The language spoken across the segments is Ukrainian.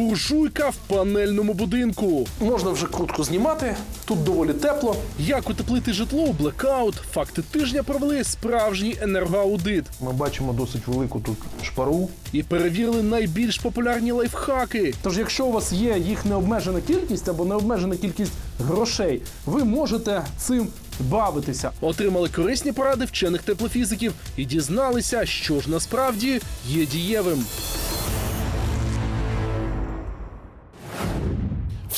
Буржуйка в панельному будинку. Можна вже крутку знімати. Тут доволі тепло. Як утеплити житло у блекаут? Факти тижня провели справжній енергоаудит Ми бачимо досить велику тут шпару. і перевірили найбільш популярні лайфхаки. Тож, якщо у вас є їх необмежена кількість або необмежена кількість грошей, ви можете цим бавитися. Отримали корисні поради вчених теплофізиків і дізналися, що ж насправді є дієвим.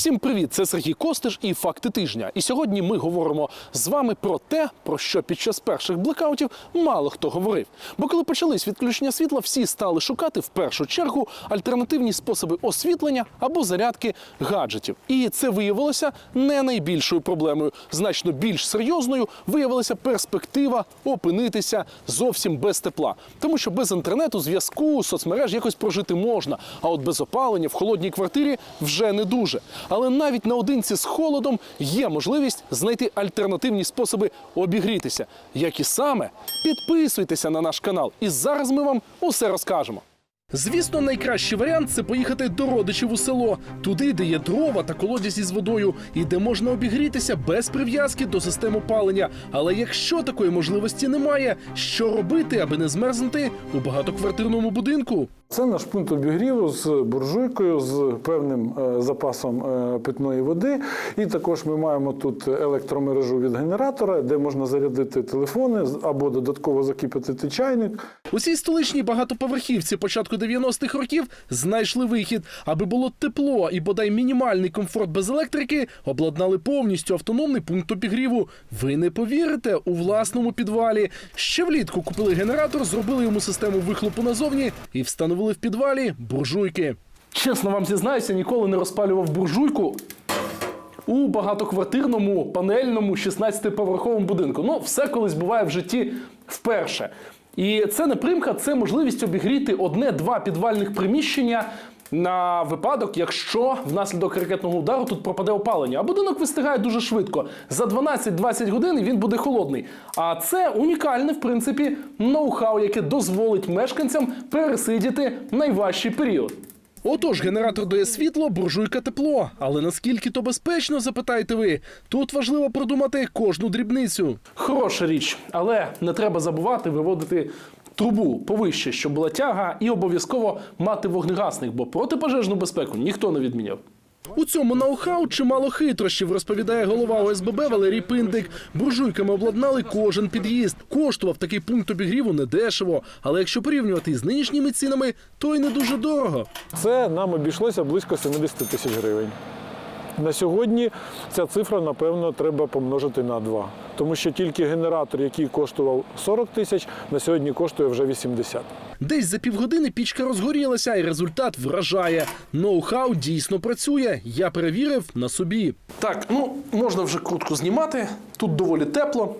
Всім привіт! Це Сергій Костиш і факти тижня. І сьогодні ми говоримо з вами про те, про що під час перших блекаутів мало хто говорив. Бо коли почались відключення світла, всі стали шукати в першу чергу альтернативні способи освітлення або зарядки гаджетів. І це виявилося не найбільшою проблемою. Значно більш серйозною виявилася перспектива опинитися зовсім без тепла, тому що без інтернету, зв'язку, соцмереж якось прожити можна. А от без опалення в холодній квартирі вже не дуже. Але навіть наодинці з холодом є можливість знайти альтернативні способи обігрітися. Які саме підписуйтеся на наш канал, і зараз ми вам усе розкажемо. Звісно, найкращий варіант це поїхати до родичів у село, туди, де є дрова та колодязі з водою, і де можна обігрітися без прив'язки до систем опалення. Але якщо такої можливості немає, що робити, аби не змерзнути у багатоквартирному будинку? Це наш пункт обігріву з буржуйкою, з певним е, запасом е, питної води. І також ми маємо тут електромережу від генератора, де можна зарядити телефони або додатково закипятити чайник. У цій столичній багатоповерхівці початку 90-х років знайшли вихід, аби було тепло і бодай мінімальний комфорт без електрики, обладнали повністю автономний пункт обігріву. Ви не повірите у власному підвалі. Ще влітку купили генератор, зробили йому систему вихлопу назовні і встановили в підвалі буржуйки. Чесно вам зізнаюся, ніколи не розпалював буржуйку у багатоквартирному панельному 16-поверховому будинку. Ну, все колись буває в житті вперше. І це не примха, це можливість обігріти одне-два підвальних приміщення. На випадок, якщо внаслідок ракетного удару тут пропаде опалення, а будинок вистигає дуже швидко. За 12-20 годин і він буде холодний. А це унікальне, в принципі, ноу-хау, яке дозволить мешканцям пересидіти найважчий період. Отож, генератор дає світло, буржуйка тепло. Але наскільки то безпечно, запитаєте ви? Тут важливо продумати кожну дрібницю. Хороша річ, але не треба забувати виводити трубу повище, щоб була тяга, і обов'язково мати вогнегасник, бо протипожежну безпеку ніхто не відміняв. У цьому ноу-хау чимало хитрощів, розповідає голова ОСББ Валерій Пиндик. Буржуйками обладнали кожен під'їзд. Коштував такий пункт обігріву недешево. Але якщо порівнювати з нинішніми цінами, то й не дуже дорого. Це нам обійшлося близько 70 тисяч гривень. На сьогодні ця цифра, напевно, треба помножити на 2. Тому що тільки генератор, який коштував 40 тисяч, на сьогодні коштує вже 80. Десь за півгодини пічка розгорілася, і результат вражає. Ноу-хау дійсно працює. Я перевірив на собі. Так, ну можна вже крутку знімати. Тут доволі тепло.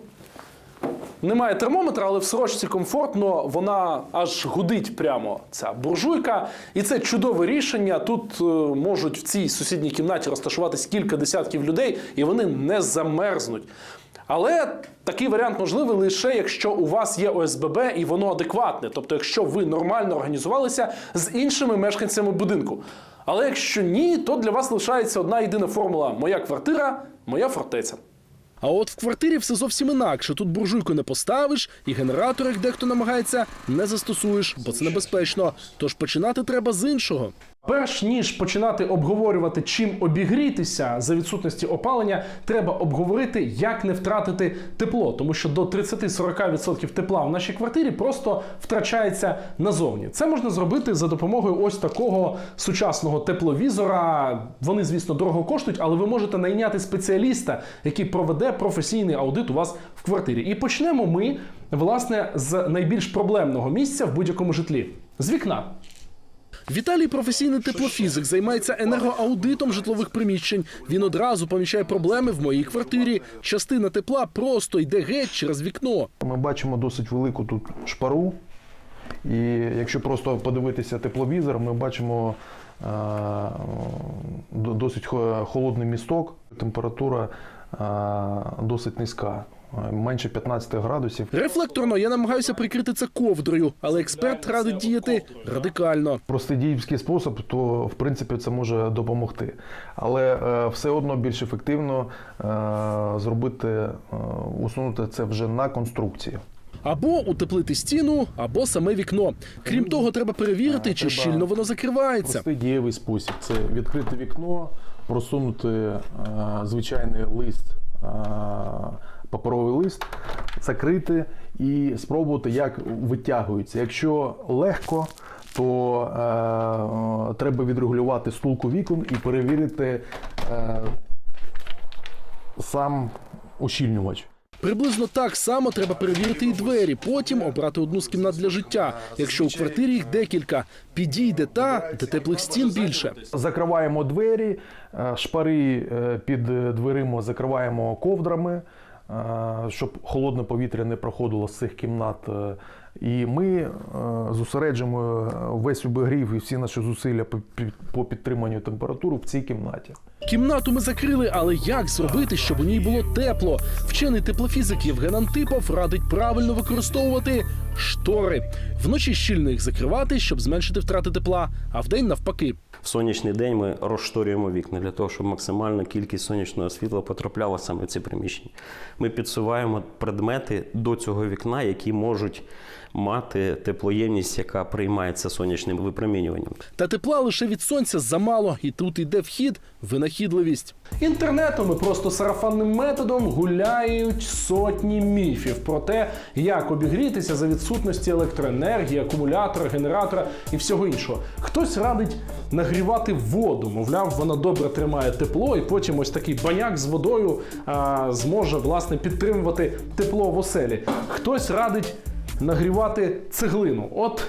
Немає термометра, але в сорочці комфортно, вона аж гудить прямо ця буржуйка. І це чудове рішення. Тут е, можуть в цій сусідній кімнаті розташуватись кілька десятків людей, і вони не замерзнуть. Але такий варіант можливий лише якщо у вас є ОСББ і воно адекватне, тобто якщо ви нормально організувалися з іншими мешканцями будинку. Але якщо ні, то для вас лишається одна єдина формула: моя квартира, моя фортеця. А от в квартирі все зовсім інакше. Тут буржуйку не поставиш, і генератор, як дехто намагається, не застосуєш, бо це небезпечно. Тож починати треба з іншого. Перш ніж починати обговорювати, чим обігрітися за відсутності опалення, треба обговорити, як не втратити тепло, тому що до 30-40% тепла в нашій квартирі просто втрачається назовні. Це можна зробити за допомогою ось такого сучасного тепловізора. Вони, звісно, дорого коштують, але ви можете найняти спеціаліста, який проведе професійний аудит у вас в квартирі. І почнемо ми, власне, з найбільш проблемного місця в будь-якому житлі з вікна. Віталій професійний теплофізик, займається енергоаудитом житлових приміщень. Він одразу помічає проблеми в моїй квартирі. Частина тепла просто йде геть через вікно. Ми бачимо досить велику тут шпару. І якщо просто подивитися тепловізор, ми бачимо е, досить хо- холодний місток, температура е, досить низька. Менше 15 градусів. Рефлекторно я намагаюся прикрити це ковдрою, але експерт радить діяти радикально. Простий діївський спосіб, то в принципі це може допомогти. Але е, все одно більш ефективно е, зробити, е, усунути це вже на конструкції. Або утеплити стіну, або саме вікно. Крім того, треба перевірити, чи щільно воно закривається. Простий дієвий спосіб це відкрити вікно, просунути звичайний лист, паперовий лист, закрити і спробувати, як витягується. Якщо легко, то е, треба відрегулювати стулку вікон і перевірити е, сам ущільнювач. Приблизно так само треба перевірити і двері. Потім обрати одну з кімнат для життя. Якщо у квартирі їх декілька, підійде та, де теплих стін більше. Закриваємо двері, е, шпари е, під дверима закриваємо ковдрами, е, щоб холодне повітря не проходило з цих кімнат. Е, І ми е, зосереджуємо весь обігрів і всі наші зусилля по підтриманню температури в цій кімнаті. Кімнату ми закрили, але як зробити, щоб у ній було тепло? Вчений теплофізик Євген Антипов радить правильно використовувати штори. Вночі щільно їх закривати, щоб зменшити втрати тепла, а вдень навпаки. В сонячний день ми розшторюємо вікна для того, щоб максимальна кількість сонячного світла потрапляла саме в ці приміщення. Ми підсуваємо предмети до цього вікна, які можуть мати теплоємність, яка приймається сонячним випромінюванням. Та тепла лише від сонця замало, і тут йде вхід, винахідливість. Інтернетом і просто сарафанним методом гуляють сотні міфів про те, як обігрітися за відсутності електроенергії, акумулятора, генератора і всього іншого. Хтось радить нагрівати воду, мовляв, вона добре тримає тепло, і потім ось такий баняк з водою а, зможе власне підтримувати тепло в оселі. Хтось радить нагрівати цеглину. От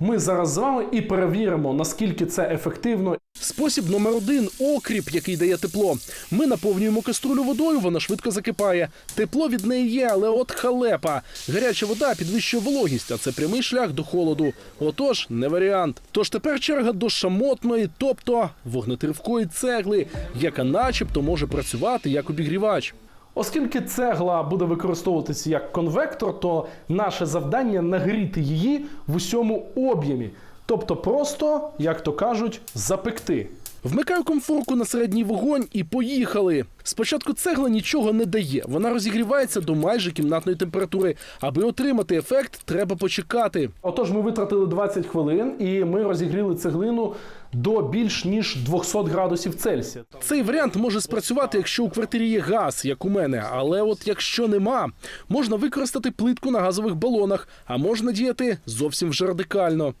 ми зараз з вами і перевіримо, наскільки це ефективно Спосіб номер один окріп, який дає тепло. Ми наповнюємо каструлю водою, вона швидко закипає. Тепло від неї є, але от халепа. Гаряча вода підвищує вологість, а це прямий шлях до холоду. Отож, не варіант. Тож тепер черга до шамотної, тобто вогнетривкої цегли, яка начебто може працювати як обігрівач. Оскільки цегла буде використовуватися як конвектор, то наше завдання нагріти її в усьому об'ємі. Тобто просто, як то кажуть, запекти. Вмикаю комфорку на середній вогонь і поїхали. Спочатку цегла нічого не дає. Вона розігрівається до майже кімнатної температури. Аби отримати ефект, треба почекати. Отож, ми витратили 20 хвилин і ми розігріли цеглину до більш ніж 200 градусів Цельсія. Цей варіант може спрацювати, якщо у квартирі є газ, як у мене. Але от якщо нема, можна використати плитку на газових балонах, а можна діяти зовсім вже радикально.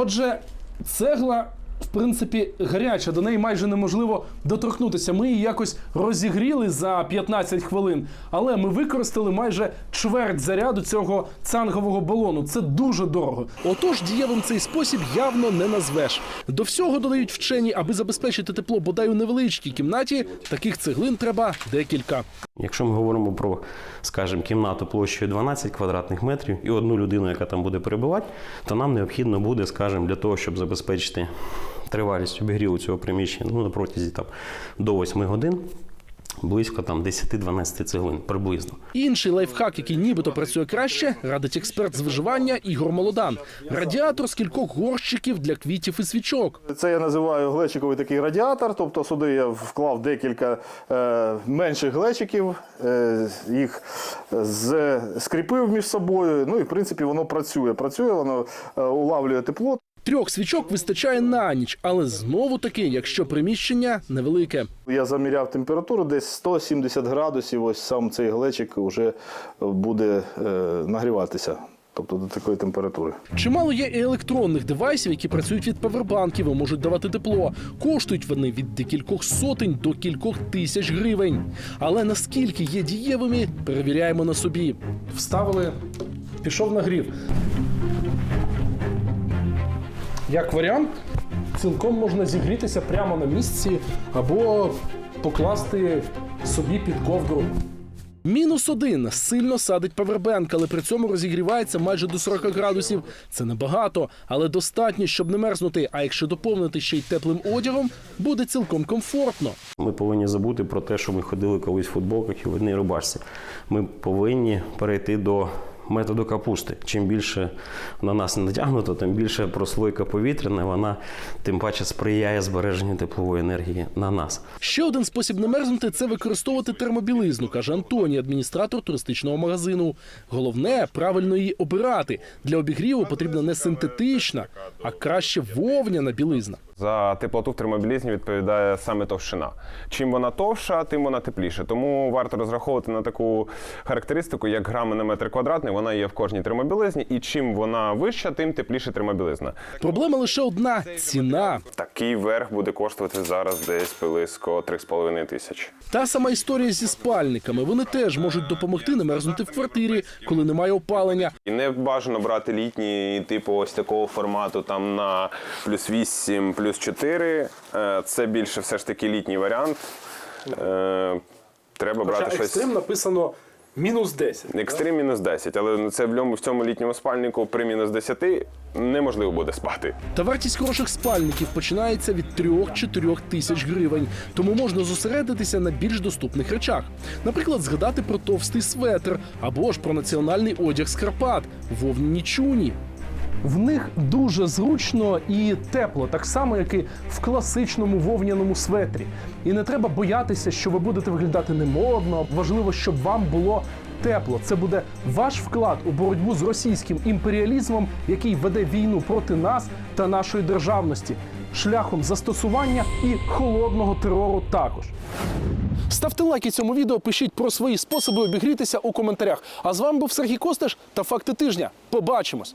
Отже, цегла, принципі, гаряча, до неї майже неможливо доторкнутися. Ми її якось розігріли за 15 хвилин, але ми використали майже чверть заряду цього цангового балону. Це дуже дорого. Отож, дієвим цей спосіб явно не назвеш. До всього додають вчені, аби забезпечити тепло бодай у невеличкій кімнаті, таких цеглин треба декілька. Якщо ми говоримо про, скажімо, кімнату площею 12 квадратних метрів і одну людину, яка там буде перебувати, то нам необхідно буде, скажімо, для того, щоб забезпечити тривалість обігріву цього приміщення ну, на протязі там, до 8 годин, близько там 10-12 цеглин приблизно. Інший лайфхак, який нібито працює краще, радить експерт з виживання Ігор Молодан. Радіатор з кількох горщиків для квітів і свічок. Це я називаю глечиковий такий радіатор. Тобто сюди я вклав декілька е, менших глечиків, е, їх з, скріпив між собою. Ну і в принципі воно працює. Працює, воно е, улавлює тепло. Трьох свічок вистачає на ніч, але знову таки, якщо приміщення невелике. Я заміряв температуру десь 170 градусів. Ось сам цей глечик вже буде е, нагріватися. Тобто до такої температури. Чимало є і електронних девайсів, які працюють від павербанків і можуть давати тепло. Коштують вони від декількох сотень до кількох тисяч гривень. Але наскільки є дієвими, перевіряємо на собі. Вставили, пішов нагрів. Як варіант, цілком можна зігрітися прямо на місці або покласти собі під ковдру. Мінус один сильно садить павербенк, але при цьому розігрівається майже до 40 градусів. Це небагато, але достатньо, щоб не мерзнути. А якщо доповнити ще й теплим одягом, буде цілком комфортно. Ми повинні забути про те, що ми ходили колись в футболках і в одній рубашці. Ми повинні перейти до методу капусти. Чим більше на нас натягнуто, тим більше прослойка повітряна, вона тим паче сприяє збереженню теплової енергії на нас. Ще один спосіб не мерзнути це використовувати термобілизну, каже Антоній, адміністратор туристичного магазину. Головне правильно її обирати. Для обігріву потрібна не синтетична, а краще вовняна білизна. За теплоту в термобілізні відповідає саме товщина. Чим вона товща, тим вона тепліше. Тому варто розраховувати на таку характеристику, як грами на метр квадратний. Вона є в кожній термобілизні, і чим вона вища, тим тепліше термобілизна. Проблема лише одна ціна. Такий верх буде коштувати зараз десь близько 3,5 тисяч. Та сама історія зі спальниками. Вони теж можуть допомогти не мерзнути в квартирі, коли немає опалення. І не бажано брати літні, типу ось такого формату, там на плюс 8, плюс 4. Е, Це більше все ж таки літній варіант. Е, Треба брати щось. написано мінус 10. Екстрим мінус 10, але це в цьому, в цьому літньому спальнику при мінус 10 неможливо буде спати. Та вартість хороших спальників починається від 3-4 тисяч гривень, тому можна зосередитися на більш доступних речах. Наприклад, згадати про товстий светр або ж про національний одяг з Карпат вовняні чуні. В них дуже зручно і тепло, так само, як і в класичному вовняному светрі. І не треба боятися, що ви будете виглядати немодно. Важливо, щоб вам було тепло. Це буде ваш вклад у боротьбу з російським імперіалізмом, який веде війну проти нас та нашої державності, шляхом застосування і холодного терору також. Ставте лайки цьому відео, пишіть про свої способи обігрітися у коментарях. А з вами був Сергій Костеш та факти тижня. Побачимось!